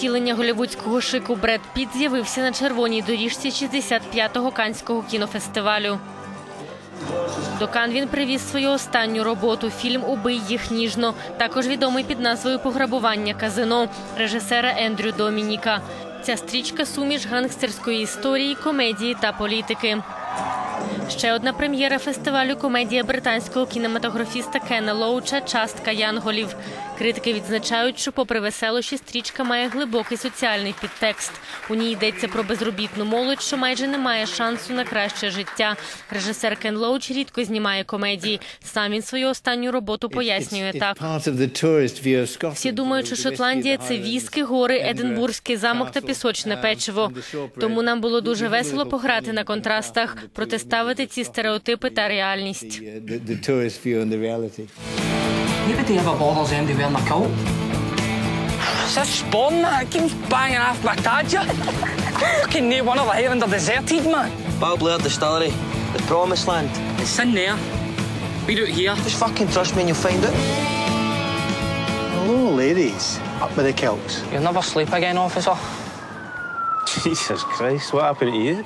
втілення голівудського шику Бред Піт з'явився на червоній доріжці 65-го канського кінофестивалю. До Кан він привіз свою останню роботу фільм Убий їх ніжно, також відомий під назвою Пограбування казино режисера Ендрю Домініка. Ця стрічка суміш гангстерської історії, комедії та політики. Ще одна прем'єра фестивалю комедія британського кінематографіста Кена Лоуча Частка янголів. Критики відзначають, що, попри веселощі, стрічка має глибокий соціальний підтекст. У ній йдеться про безробітну молодь, що майже не має шансу на краще життя. Режисер Кен Лоуч рідко знімає комедії. Сам він свою останню роботу пояснює так. Всі думають, що Шотландія це віски, гори, Единбурзький замок та пісочне печиво. Тому нам було дуже весело пограти на контрастах, протиставити ці стереотипи та реальність. Nobody ever bothers Andy wearing a coat. It's a spawn, man. It keeps banging off my dad, you. Fucking near one of the island are deserted, man. Bow Blair Distillery, the promised land. It's in there. We're out here. Just fucking trust me and you'll find it. Hello, ladies. Up with the kilts. You'll never sleep again, officer. Jesus Christ, what happened to you?